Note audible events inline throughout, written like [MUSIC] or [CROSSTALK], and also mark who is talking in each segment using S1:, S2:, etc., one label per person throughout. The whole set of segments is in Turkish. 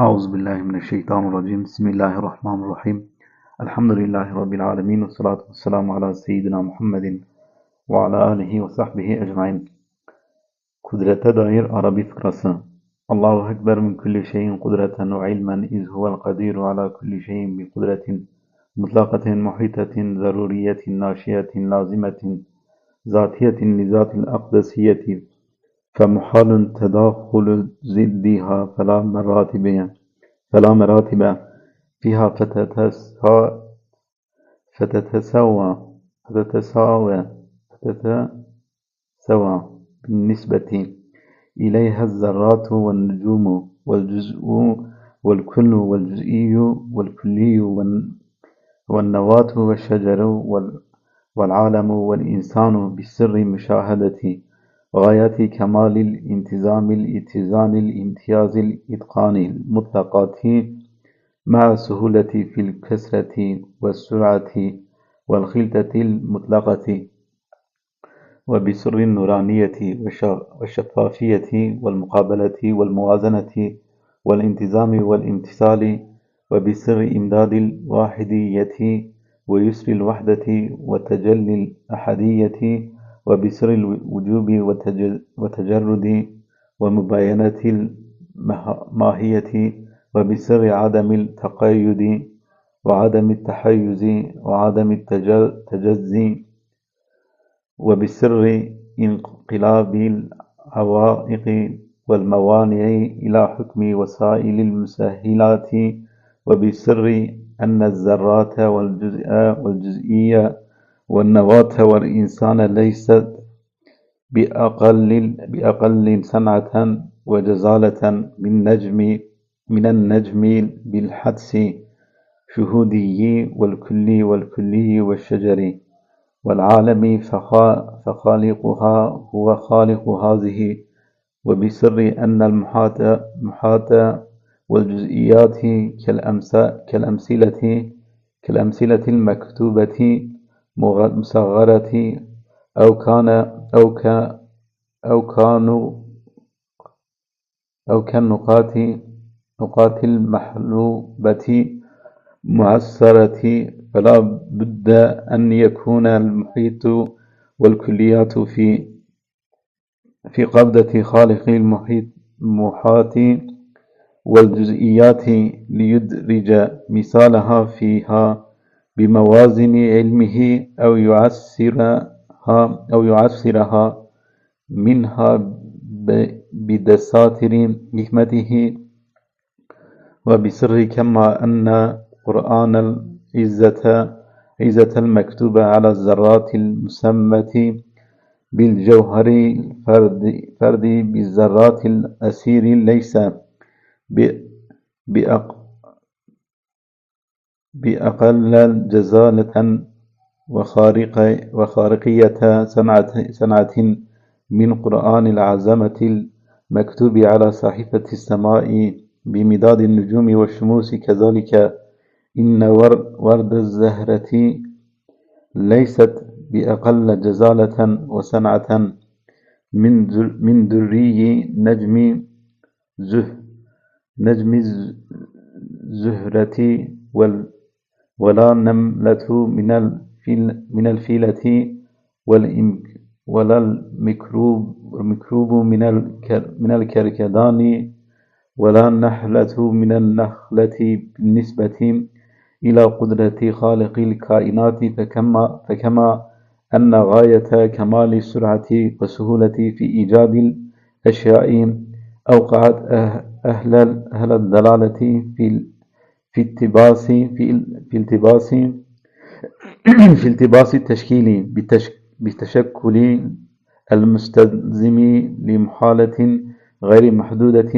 S1: أعوذ بالله من الشيطان الرجيم. بسم الله الرحمن الرحيم. الحمد لله رب العالمين والصلاة والسلام على سيدنا محمد وعلى آله وصحبه أجمعين. قدرة دائر عربي فكرس الله أكبر من كل شيء قدرة وعلما إذ هو القدير على كل شيء بقدرة مطلقة محيطة ضرورية ناشية لازمة ذاتية لذات الأقدسية. فمحال تداخل ضدها فلا مراتب فلا مراتب فيها فتتسا فتتساوى فتتساوى فتتساوى بالنسبة إليها الذرات والنجوم والجزء والكل والجزئي والكلي والنواة والشجر والعالم والإنسان بسر مشاهدة. غاية كمال الانتظام الاتزان الامتياز الإتقان المطلقات مع السهولة في الكسرة والسرعة والخلطة المطلقة وبسر النورانية والشفافية والمقابلة والموازنة والانتظام والامتثال وبسر إمداد الواحدية ويسر الوحدة وتجلي الأحدية وبسر الوجوب وتجرد ومباينة الماهية وبسر عدم التقيد وعدم التحيز وعدم التجزي وبسر انقلاب العوائق والموانع إلى حكم وسائل المسهلات وبسر أن الذرات والجزء والجزئية والنواة والإنسان ليست بأقل بأقل صنعة وجزالة من نجم من النجم بالحدس شهودي والكلي والكلي والشجر والعالم فخالقها هو خالق هذه وبسر أن المحاط محاط والجزئيات كالأمثلة كالأمثلة المكتوبة مصغرة أو كان أو ك أو كانوا أو كالنقاط نقاط المحلوبة معسرة فلا بد أن يكون المحيط والكليات في في قبضة خالق المحيط محاط والجزئيات ليدرج مثالها فيها. بموازن علمه أو يعسرها أو يعسرها منها بدساتر حكمته وبسر كما أن قرآن العزة عزة المكتوبة على الذرات المسمة بالجوهر الفرد فرد بالذرات الأسير ليس بأق بأقل جزالة وخارق وخارقية صنعة من قرآن العزمة المكتوب على صحيفة السماء بمداد النجوم والشموس. كذلك إن ورد الزهرة ليست بأقل جزالة وصنعة من من دري نجم زه نجم الزهرة وال ولا نملة من الفيل من الفيلة ولا المكروب المكروب من من الكركدان ولا النحلة من النخلة بالنسبة إلى قدرة خالق الكائنات فكما فكما أن غاية كمال السرعة والسهولة في إيجاد الأشياء أوقعت أهل أهل الدلالة في في التباس في في التباس [CLEARS THROAT] في التباس التشكيلي بتشكل المستلزم لمحالة غير محدودة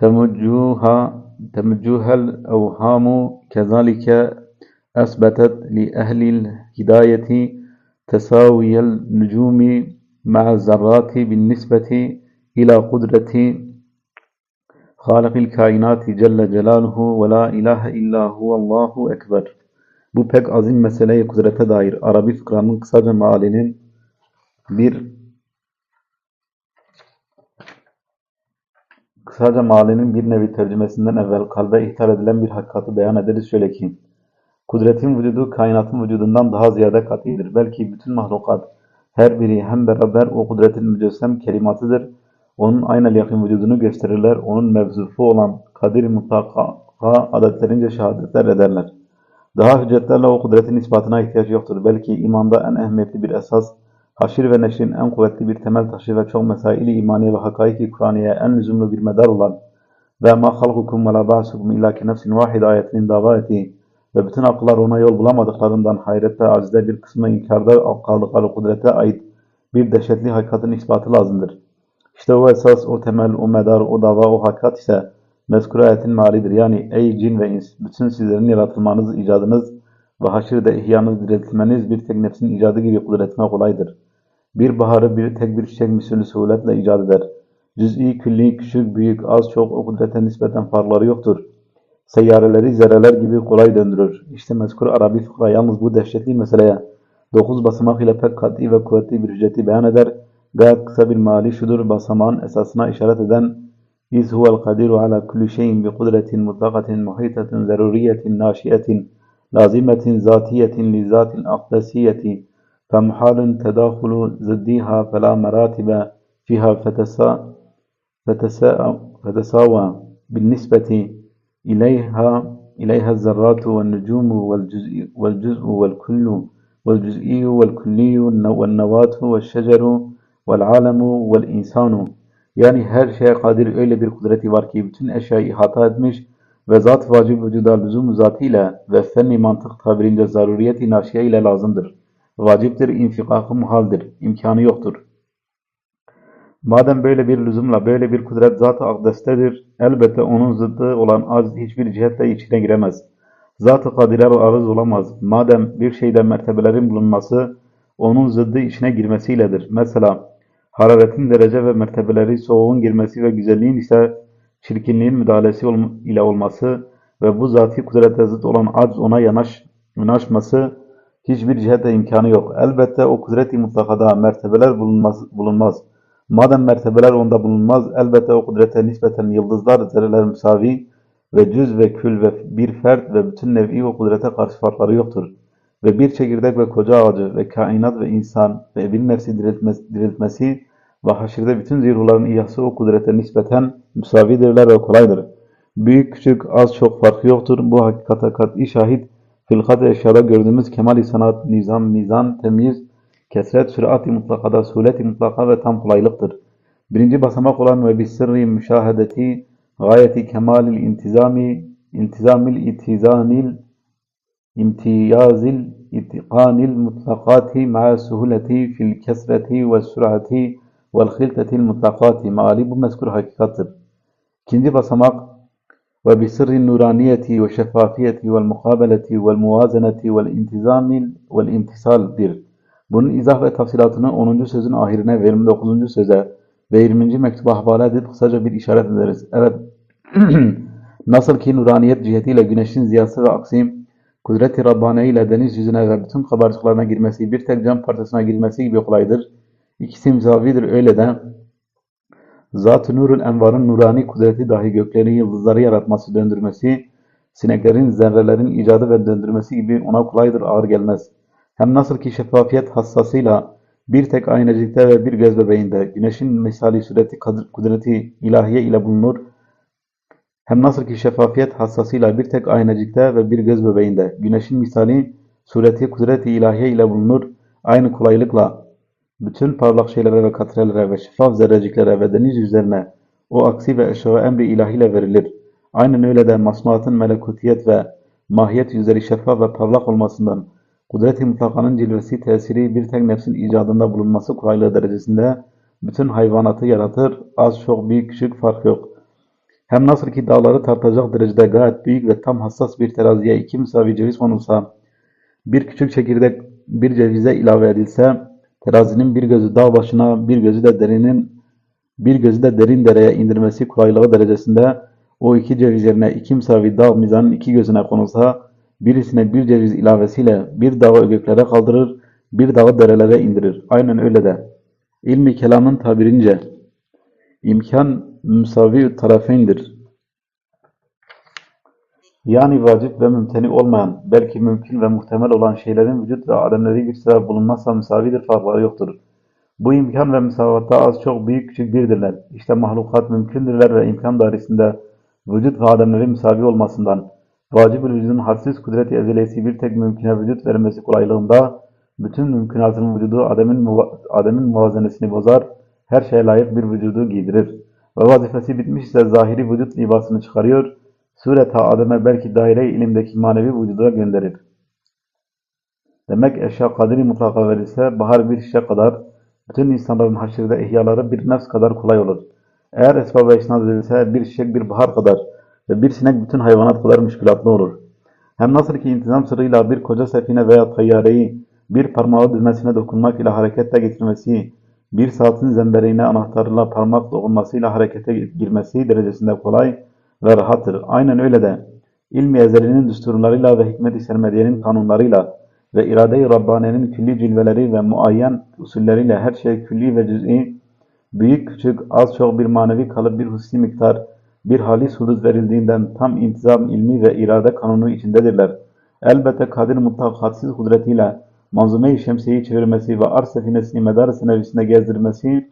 S1: تمجها تمجها الأوهام. كذلك أثبتت لأهل الهداية تساوي النجوم مع الذرات بالنسبة إلى قدرة Halakil kainati celle celaluhu ve la ilahe illa huvallahu ekber. Bu pek azim meseleye kudrete dair Arabi fıkranın kısaca mealinin bir kısaca mealinin bir nevi tercümesinden evvel kalbe ihtar edilen bir hakikati beyan ederiz şöyle ki Kudretin vücudu kainatın vücudundan daha ziyade katidir. Belki bütün mahlukat her biri hem beraber o kudretin mücessem kelimatıdır onun aynel yakın vücudunu gösterirler. Onun mevzufu olan kadir mutlaka adetlerince şehadetler ederler. Daha hüccetlerle o kudretin ispatına ihtiyaç yoktur. Belki imanda en ehemmiyetli bir esas, haşir ve neşrin en kuvvetli bir temel taşı ve çok mesaili imaniye ve hakaiki Kur'aniye en lüzumlu bir medar olan ve ma halkukum ve la ba'sukum illa ki nefsin vahid ayetinin dava ettiği ve bütün akıllar ona yol bulamadıklarından hayrette acizde bir kısmı inkarda kaldıkları kudrete ait bir dehşetli hakikatin ispatı lazımdır. İşte o esas, o temel, o medar, o dava, o hakikat ise mezkur ayetin malidir. Yani ey cin ve ins, bütün sizlerin yaratılmanız, icadınız ve haşirde ihyanız, diriltilmeniz bir tek nefsin icadı gibi kudretine kolaydır. Bir baharı bir tek bir çiçek misilü suhuletle icat eder. Cüz'i, külli, küçük, büyük, az çok o kudrete nispeten farkları yoktur. Seyyareleri zerreler gibi kolay döndürür. İşte mezkur Arabi fıkra yalnız bu dehşetli meseleye dokuz basamak ile pek kat'i ve kuvvetli bir hücceti beyan eder. جاكسب المالي شذور basaman esasına işaret eden إذ هو القدير على كل شيء بقدرة مطلقة محيطة ضرورية ناشئة لازمة ذاتية لذات أقدسية فمحال تداخل ضديها فلا مراتب فيها فتسا فتسا فتساوى بالنسبة إليها إليها الذرات والنجوم والجزء والجزء والكل والجزئي والكلي والنواة والشجر vel alemu vel insanu. Yani her şeye kadir öyle bir kudreti var ki bütün eşyayı ihata etmiş ve zat vacib vücuda lüzum zatıyla ve fenni mantık tabirince zaruriyeti naşiye ile lazımdır. Vaciptir, infikakı muhaldir, imkanı yoktur. Madem böyle bir lüzumla böyle bir kudret zat-ı akdestedir, elbette onun zıddı olan az hiçbir cihette içine giremez. Zat-ı kadirer arız olamaz. Madem bir şeyde mertebelerin bulunması, onun zıddı içine girmesiyledir. Mesela, hararetin derece ve mertebeleri soğuğun girmesi ve güzelliğin ise çirkinliğin müdahalesi ile olması ve bu zati kudrete zıt olan acz ona yanaş, yanaşması hiçbir cihette imkanı yok. Elbette o kudret-i mutlakada mertebeler bulunmaz, bulunmaz. Madem mertebeler onda bulunmaz, elbette o kudrete nispeten yıldızlar, zerreler müsavi ve cüz ve kül ve bir fert ve bütün nevi o kudrete karşı farkları yoktur. Ve bir çekirdek ve koca ağacı ve kainat ve insan ve bir nefsi diriltmesi, diriltmesi ve haşirde bütün zirhuların ihyası o kudrete nispeten müsavidirler ve kolaydır. Büyük küçük az çok farkı yoktur. Bu hakikate kat'i şahit filkat eşyada gördüğümüz kemal-i sanat, nizam, mizan, temyiz, kesret, sürat-i mutlakada, sulet-i mutlaka ve tam kolaylıktır. Birinci basamak olan ve bir sırrı müşahedeti, gayeti kemalil intizami, intizamil itizanil, امتياز الاتقان المطلقات مع سهولة في الكسرة والسرعة والخلطة المطلقات مع لب مذكور حقيقتر كندي بصمق وبسر النورانية والشفافية والمقابلة والموازنة والانتظام والامتصال دير Bunun izah ve tafsilatını 10. sözün ahirine ve 29. söze ve 20. mektuba havale edip kısaca bir işaret ederiz. Evet, [CLEARS THROAT] nasıl ki nuraniyet cihetiyle kudret-i Rabbani ile deniz yüzüne ve bütün kabarcıklarına girmesi, bir tek cam parçasına girmesi gibi kolaydır. İkisi müsavidir öyle de, Zat-ı Nurul Envar'ın nurani kudreti dahi gökleri, yıldızları yaratması, döndürmesi, sineklerin, zerrelerin icadı ve döndürmesi gibi ona kolaydır, ağır gelmez. Hem nasıl ki şeffafiyet hassasıyla bir tek aynacıkta ve bir göz bebeğinde güneşin misali sureti kudreti ilahiye ile bulunur, hem nasıl ki şeffafiyet hassasıyla bir tek aynacıkta ve bir göz bebeğinde güneşin misali sureti kudreti ilahiye ile bulunur, aynı kolaylıkla bütün parlak şeylere ve katrelere ve şeffaf zerreciklere ve deniz yüzlerine o aksi ve eşyağı emri ilahiyle verilir. Aynen öyle de masnuatın melekutiyet ve mahiyet yüzleri şeffaf ve parlak olmasından Kudret-i mutlakanın cilvesi tesiri bir tek nefsin icadında bulunması kolaylığı derecesinde bütün hayvanatı yaratır, az çok büyük küçük fark yok. Hem nasıl ki dağları tartacak derecede gayet büyük ve tam hassas bir teraziye iki müsavi ceviz konulsa, bir küçük çekirdek bir cevize ilave edilse, terazinin bir gözü dağ başına, bir gözü de derinin bir gözü de derin dereye indirmesi kolaylığı derecesinde o iki ceviz yerine iki müsavi dağ mizanın iki gözüne konulsa, birisine bir ceviz ilavesiyle bir dağı göklere kaldırır, bir dağı derelere indirir. Aynen öyle de. İlmi kelamın tabirince imkan müsavi tarafeyndir. Yani vacip ve mümteni olmayan, belki mümkün ve muhtemel olan şeylerin vücut ve ademleri bir sebep bulunmazsa müsavidir, farkları yoktur. Bu imkan ve müsavatta az çok büyük küçük birdirler. İşte mahlukat mümkündürler ve imkan dairesinde vücut ve ademleri müsavi olmasından, vacib-ül vücudun hadsiz kudreti ezelesi bir tek mümküne vücut vermesi kolaylığında, bütün mümkünatın vücudu ademin, muva- ademin muvazenesini bozar, her şeye layık bir vücudu giydirir. Ve vazifesi bitmiş ise zahiri vücut libasını çıkarıyor, sureta ademe belki daire ilimdeki manevi vücuda gönderir. Demek eşya kadiri mutlaka verilse bahar bir şişe kadar, bütün insanların haşirde ihyaları bir nefs kadar kolay olur. Eğer esbaba isnat edilse bir çiçek bir bahar kadar ve bir sinek bütün hayvanat kadar müşkülatlı olur. Hem nasıl ki intizam sırrıyla bir koca sefine veya tayyareyi bir parmağı düğmesine dokunmak ile harekete getirmesi, bir saatin zembereğine anahtarıyla parmak dokunmasıyla harekete girmesi derecesinde kolay ve rahattır. Aynen öyle de ilmi ezelinin düsturlarıyla ve hikmet-i sermediyenin kanunlarıyla ve irade-i Rabbani'nin külli cilveleri ve muayyen usulleriyle her şey külli ve cüz'i, büyük küçük az çok bir manevi kalıp bir hususi miktar, bir halis hudud verildiğinden tam intizam ilmi ve irade kanunu içindedirler. Elbette kadir mutlak hadsiz kudretiyle manzume-i şemsiyeyi çevirmesi ve arz sefinesini medar senevisinde gezdirmesi,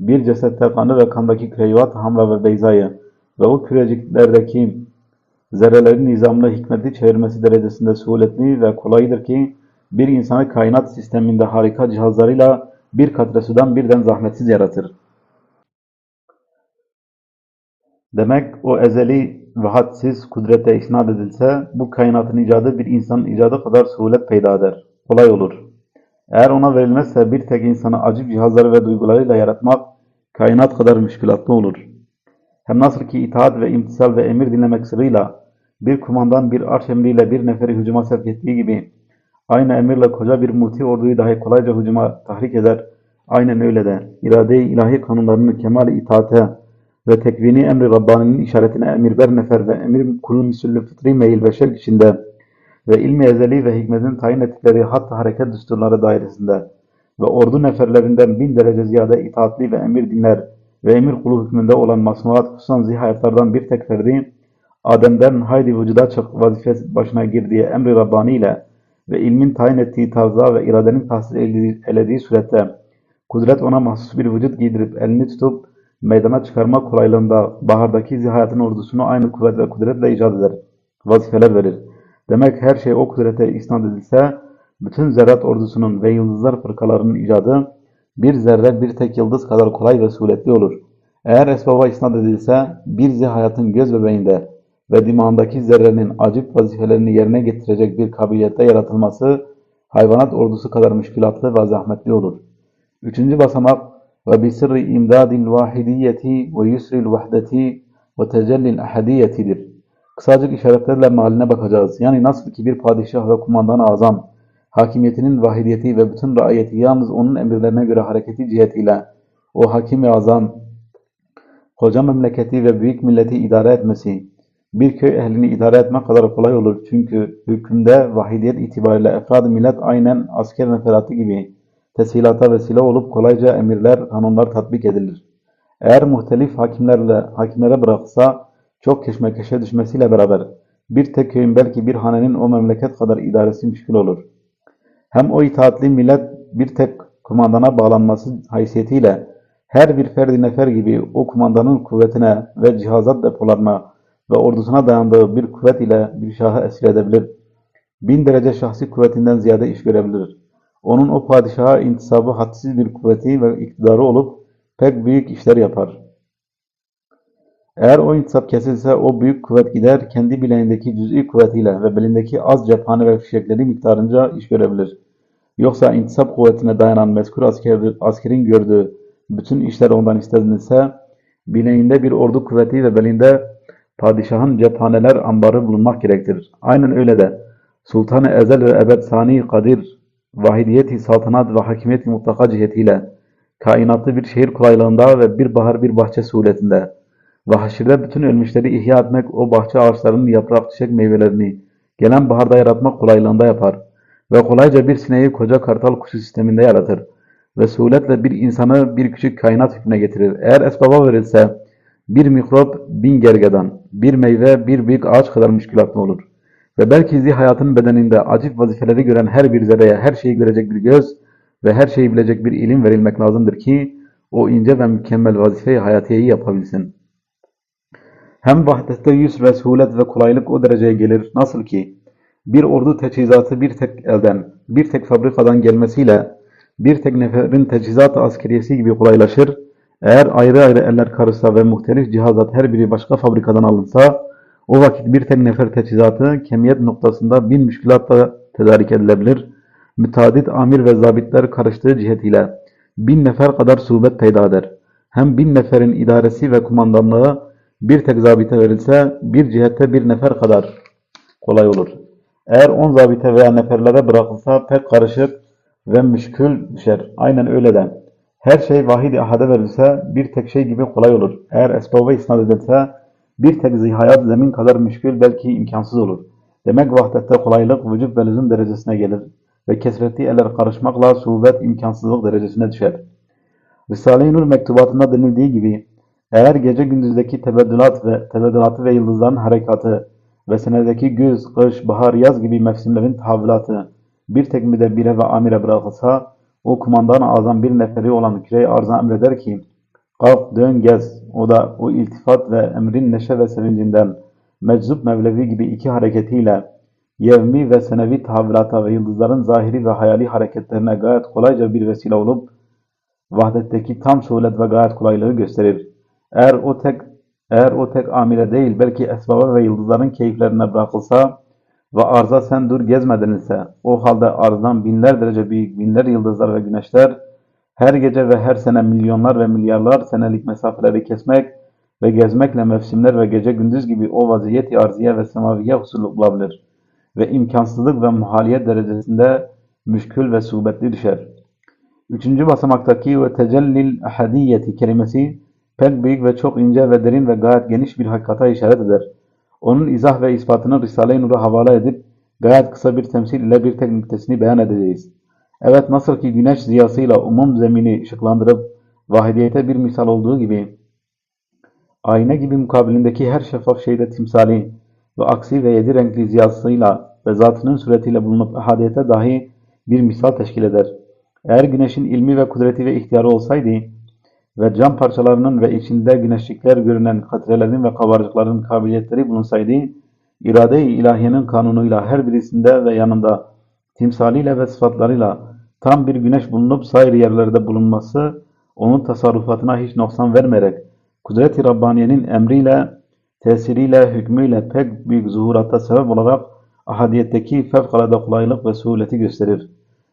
S1: bir cesette kanı ve kandaki kreyvat, hamra ve beyzayı ve o küreciklerdeki zerrelerin nizamlı hikmetli çevirmesi derecesinde suhuletli ve kolaydır ki bir insanı kainat sisteminde harika cihazlarıyla bir katre sudan birden zahmetsiz yaratır. Demek o ezeli ve hadsiz kudrete isnat edilse bu kainatın icadı bir insanın icadı kadar suhulet peyda eder. Kolay olur. Eğer ona verilmezse bir tek insanı acip cihazları ve duygularıyla yaratmak kainat kadar müşkülatlı olur. Hem nasıl ki itaat ve imtisal ve emir dinlemek sırrıyla bir kumandan bir arş emriyle bir neferi hücuma sevk ettiği gibi aynı emirle koca bir muti orduyu dahi kolayca hücuma tahrik eder. Aynen öyle de irade-i ilahi kanunlarının kemal itaate ve tekvini emri Rabbani'nin işaretine emir ver nefer ve emir kulun misüllü fıtri meyil ve şevk içinde ve ilmi ezeli ve hikmetin tayin ettikleri hatta hareket düsturları dairesinde ve ordu neferlerinden bin derece ziyade itaatli ve emir dinler ve emir kulu hükmünde olan masnuat hususan zihayatlardan bir tek ferdi Adem'den haydi vücuda çık vazifesi başına girdiği emri Rabbani ile ve ilmin tayin ettiği tarzda ve iradenin tahsil elediği surette kudret ona mahsus bir vücut giydirip elini tutup meydana çıkarma kolaylığında bahardaki zihayatın ordusunu aynı kuvvet ve kudretle icat eder. Vazifeler verir. Demek her şey o kudrete isnat edilse bütün zerrat ordusunun ve yıldızlar fırkalarının icadı bir zerre bir tek yıldız kadar kolay ve suretli olur. Eğer esbaba isnat edilse bir zihayatın göz bebeğinde ve dimağındaki zerrenin acip vazifelerini yerine getirecek bir kabiliyette yaratılması hayvanat ordusu kadar müşkilatlı ve zahmetli olur. Üçüncü basamak ve bisirri imdadil vahidiyeti ve yusril vahdeti ve tecellil ahadiyetidir. Kısacık işaretlerle mahaline bakacağız. Yani nasıl ki bir padişah ve kumandan azam hakimiyetinin vahidiyeti ve bütün raiyeti yalnız onun emirlerine göre hareketi cihetiyle o hakim ve azam koca memleketi ve büyük milleti idare etmesi bir köy ehlini idare etmek kadar kolay olur. Çünkü hükümde vahidiyet itibariyle efrad millet aynen asker neferatı gibi teshilata vesile olup kolayca emirler, kanunlar tatbik edilir. Eğer muhtelif hakimlerle hakimlere bıraksa çok keşmekeşe düşmesiyle beraber bir tek köyün belki bir hanenin o memleket kadar idaresi müşkül olur. Hem o itaatli millet bir tek kumandana bağlanması haysiyetiyle her bir ferdi nefer gibi o kumandanın kuvvetine ve cihazat depolarına ve ordusuna dayandığı bir kuvvet ile bir şahı esir edebilir. Bin derece şahsi kuvvetinden ziyade iş görebilir. Onun o padişaha intisabı hadsiz bir kuvveti ve iktidarı olup pek büyük işler yapar. Eğer o intisap kesilse o büyük kuvvet gider, kendi bileğindeki cüz'i kuvvetiyle ve belindeki az cephane ve fişekleri miktarınca iş görebilir. Yoksa intisap kuvvetine dayanan mezkur asker, askerin gördüğü bütün işler ondan istenilse, bileğinde bir ordu kuvveti ve belinde padişahın cephaneler ambarı bulunmak gerektirir. Aynen öyle de Sultan-ı Ezel ve Ebed Sani Kadir, vahidiyeti saltanat ve hakimiyeti mutlaka cihetiyle kainatlı bir şehir kolaylığında ve bir bahar bir bahçe suretinde ve haşirde bütün ölmüşleri ihya etmek o bahçe ağaçlarının yaprak çiçek meyvelerini gelen baharda yaratmak kolaylığında yapar ve kolayca bir sineği koca kartal kuşu sisteminde yaratır ve suhuletle bir insanı bir küçük kainat hükmüne getirir. Eğer esbaba verilse bir mikrop, bin gergedan, bir meyve, bir büyük ağaç kadar müşkülatlı olur. Ve belki zihayatın bedeninde acip vazifeleri gören her bir zerreye her şeyi görecek bir göz ve her şeyi bilecek bir ilim verilmek lazımdır ki o ince ve mükemmel vazifeyi hayatiyeyi yapabilsin. Hem vahdette yüz ve ve kolaylık o dereceye gelir. Nasıl ki bir ordu teçhizatı bir tek elden, bir tek fabrikadan gelmesiyle bir tek neferin teçhizatı askeriyesi gibi kolaylaşır. Eğer ayrı ayrı eller karışsa ve muhtelif cihazat her biri başka fabrikadan alınsa, o vakit bir tek nefer teçhizatı kemiyet noktasında bin müşkülatla tedarik edilebilir. Müteadit amir ve zabitler karıştığı cihetiyle bin nefer kadar suhbet peyda. Hem bin neferin idaresi ve kumandanlığı bir tek zabite verilse bir cihette bir nefer kadar kolay olur. Eğer on zabite veya neferlere bırakılsa pek karışık ve müşkül düşer. Aynen öyle de. Her şey vahid-i ahade verilse bir tek şey gibi kolay olur. Eğer esbaba isnat edilse bir tek zihayat zemin kadar müşkül belki imkansız olur. Demek vahdette kolaylık vücut ve lüzum derecesine gelir ve kesretli eller karışmakla suhbet imkansızlık derecesine düşer. Risale-i Nur mektubatında denildiği gibi eğer gece gündüzdeki tebeddülat ve tebeddülatı ve yıldızların harekatı ve senedeki güz, kış, bahar, yaz gibi mevsimlerin tahavvülatı bir tek müdebbire ve amire bırakılsa o kumandan azam bir neferi olan Kürey Arz'a emreder ki kalk dön gez. O da o iltifat ve emrin neşe ve sevincinden meczup Mevlevi gibi iki hareketiyle yevmi ve senevi tahavvülata ve yıldızların zahiri ve hayali hareketlerine gayet kolayca bir vesile olup vahdetteki tam suhulet ve gayet kolaylığı gösterir. Eğer o tek eğer o tek amire değil belki esbaba ve yıldızların keyiflerine bırakılsa ve arza sen dur gezme denilse o halde arzdan binler derece büyük binler yıldızlar ve güneşler her gece ve her sene milyonlar ve milyarlar senelik mesafeleri kesmek ve gezmekle mevsimler ve gece gündüz gibi o vaziyet arziye ve semaviye husulü bulabilir ve imkansızlık ve muhaliyet derecesinde müşkül ve suhbetli düşer. Üçüncü basamaktaki ve tecellil ahadiyeti kelimesi pek büyük ve çok ince ve derin ve gayet geniş bir hakikata işaret eder. Onun izah ve ispatını Risale-i Nur'a havale edip gayet kısa bir temsil ile bir tek nüktesini beyan edeceğiz. Evet nasıl ki güneş ziyasıyla umum zemini ışıklandırıp vahidiyete bir misal olduğu gibi ayna gibi mukabilindeki her şeffaf şeyde timsali ve aksi ve yedi renkli ziyasıyla ve zatının suretiyle bulunup ahadiyete dahi bir misal teşkil eder. Eğer güneşin ilmi ve kudreti ve ihtiyarı olsaydı ve cam parçalarının ve içinde güneşlikler görünen katrelerin ve kabarcıkların kabiliyetleri bulunsaydı, irade-i ilahiyenin kanunuyla her birisinde ve yanında timsaliyle ve sıfatlarıyla tam bir güneş bulunup sair yerlerde bulunması, onun tasarrufatına hiç noksan vermeyerek, kudret-i Rabbaniye'nin emriyle, tesiriyle, hükmüyle pek büyük zuhurata sebep olarak ahadiyetteki fevkalade kolaylık ve suhuleti gösterir.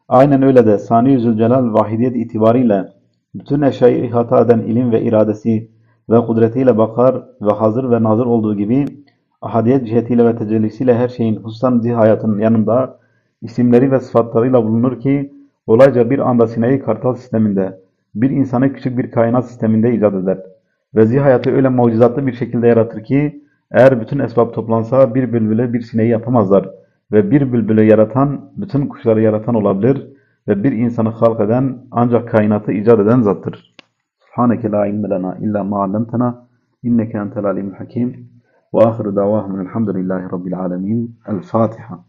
S1: Aynen öyle de Sani Zülcelal vahidiyet itibariyle bütün eşyayı ihata eden ilim ve iradesi ve kudretiyle bakar ve hazır ve nazır olduğu gibi ahadiyet cihetiyle ve tecellisiyle her şeyin hususan zihayatının yanında isimleri ve sıfatlarıyla bulunur ki olayca bir anda sineği kartal sisteminde bir insanı küçük bir kainat sisteminde icat eder. Ve zihayatı öyle mucizatlı bir şekilde yaratır ki eğer bütün esbab toplansa bir bülbüle bir sineği yapamazlar ve bir bülbülü yaratan bütün kuşları yaratan olabilir ve bir insanı halk eden ancak kainatı icat eden zattır. Subhaneke la ilme lena illa ma allamtena inneke entel alimul hakim ve ahiru davahum elhamdülillahi rabbil alemin. El Fatiha.